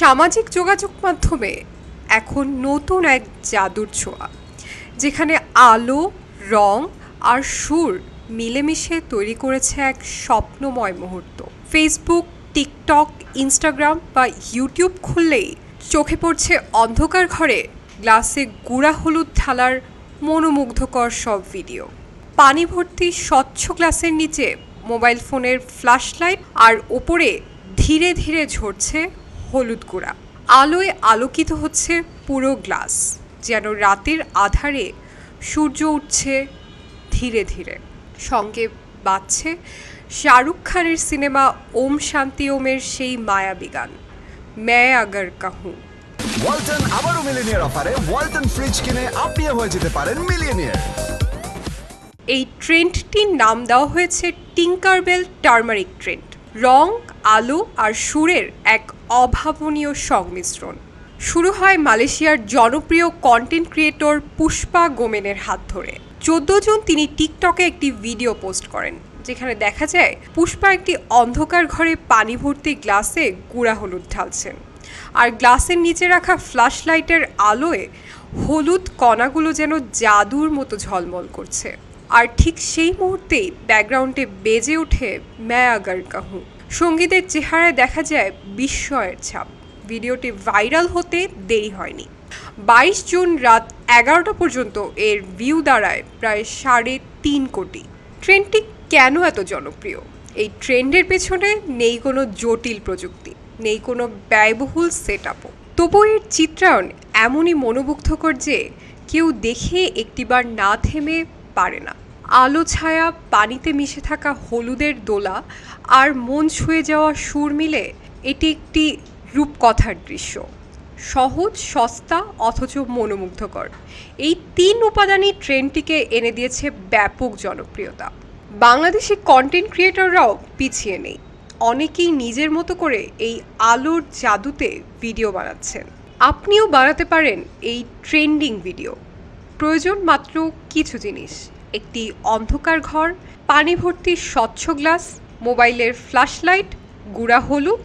সামাজিক যোগাযোগ মাধ্যমে এখন নতুন এক জাদুর ছোঁয়া, যেখানে আলো, রং আর সুর মিলেমিশে তৈরি করেছে এক স্বপ্নময় মুহূর্ত। ফেসবুক টিকটক ইনস্টাগ্রাম বা ইউটিউব খুললেই চোখে পড়ছে অন্ধকার ঘরে গ্লাসে গুঁড়া হলুদ ঢালার মনোমুগ্ধকর সব ভিডিও। পানি ভর্তি স্বচ্ছ গ্লাসের নিচে মোবাইল ফোনের ফ্ল্যাশ লাইট আর ওপরে ধীরে ধীরে ঝরছে হলুদ গুঁড়া। আলোয় আলোকিত হচ্ছে পুরো গ্লাস যেন রাতের আধারে সূর্য উঠছে ধীরে ধীরে। সঙ্গে বাজছে শাহরুখ খানের সিনেমা ওম শান্তি ওমের সেই মায়াবী গান ম্যা আগার কাহুঁ। ওয়ালটন আবারও মিলিনিয়ার অফারে ওয়ালটন ফ্রিজ কিনে আপনিও হয়ে যেতে পারেন মিলিয়নিয়ার। এই ট্রেন্ডটির নাম দেওয়া হয়েছে টিঙ্কারবেল টার্মারিক ট্রেন্ড রং আলো আর সুরের এক অভাবনীয় সংমিশ্রণ। শুরু হয় মালয়েশিয়ার জনপ্রিয় কন্টেন্ট ক্রিয়েটর পুষ্পা গোমেনের হাত ধরে। চোদ্দ জন তিনি টিকটকে একটি ভিডিও পোস্ট করেন, যেখানে দেখা যায় পুষ্পা একটি অন্ধকার ঘরে পানি ভর্তি গ্লাসে গুঁড়া হলুদ ঢালছেন। আর গ্লাসের নিচে রাখা ফ্ল্যাশ লাইটের আলোয় হলুদ কণাগুলো যেন জাদুর মতো ঝলমল করছে। আর ঠিক সেই মুহূর্তেই ব্যাকগ্রাউন্ডে বেজে ওঠে ম্যা আগার কাহু সঙ্গীতের চেহারায় দেখা যায় বিস্ময়ের ছাপ। ভিডিওটি ভাইরাল হতে দেরি হয়নি। বাইশ জুন রাত এগারোটা পর্যন্ত এর ভিউ দাঁড়ায় প্রায় সাড়ে তিন কোটি। ট্রেন্ডটি কেন এত জনপ্রিয়? এই ট্রেন্ডের পেছনে নেই কোনো জটিল প্রযুক্তি, নেই কোনো ব্যয়বহুল সেট আপও তবু এর চিত্রায়ন এমনই মনোমুগ্ধকর যে কেউ দেখে একটিবার না থেমে পারে না। আলো ছায়া, পানিতে মিশে থাকা হলুদের দোলা আর মন ছুঁয়ে যাওয়া সুর মিলে এটি একটি রূপকথার দৃশ্য। সহজ, সস্তা, অথচ মনোমুগ্ধকর। এই তিন উপাদানই ট্রেনটিকে এনে দিয়েছে ব্যাপক জনপ্রিয়তা। বাংলাদেশি কন্টেন্ট ক্রিয়েটররাও পিছিয়ে নেই। অনেকেই নিজের মতো করে এই আলোর জাদুতে ভিডিও বানাচ্ছেন। আপনিও বানাতে পারেন এই ট্রেন্ডিং ভিডিও প্রয়োজন মাত্র কিছু জিনিস। একটি অন্ধকার ঘর, পানি ভর্তি স্বচ্ছ গ্লাস, মোবাইলের ফ্ল্যাশ লাইট গুঁড়া হলুদ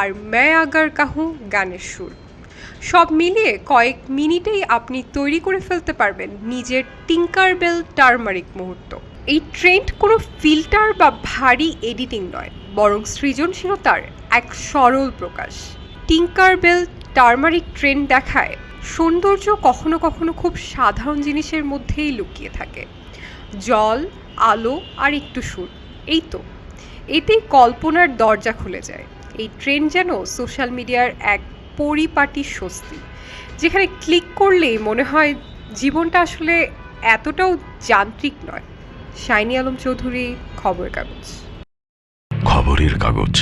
আর ম্যায় আগার কাহু গানের সুর। সব মিলিয়ে কয়েক মিনিটেই আপনি তৈরি করে ফেলতে পারবেন নিজের টিঙ্কারবেল টার্মারিক মুহূর্ত। এই ট্রেন্ড কোনো ফিল্টার বা ভারী এডিটিং নয়, বরং সৃজনশীলতার এক সরল প্রকাশ। টিঙ্কারবেল টার্মারিক ট্রেন্ড দেখায় সৌন্দর্য কখনো কখনো খুব সাধারণ জিনিসের মধ্যেই লুকিয়ে থাকে। জল, আলো আর একটু সুর। এই তো। এতেই কল্পনার দরজা খুলে যায়। এই ট্রেন্ড যেন সোশ্যাল মিডিয়ার এক পরিপাটি স্বস্তি, যেখানে ক্লিক করলেই মনে হয় জীবনটা আসলে এতটাও যান্ত্রিক নয়। শাইনি আলম চৌধুরী, খবরের কাগজ। খবরের কাগজ,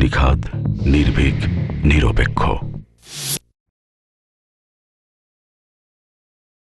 নিখাদ, নির্ভীক, নিরপেক্ষ।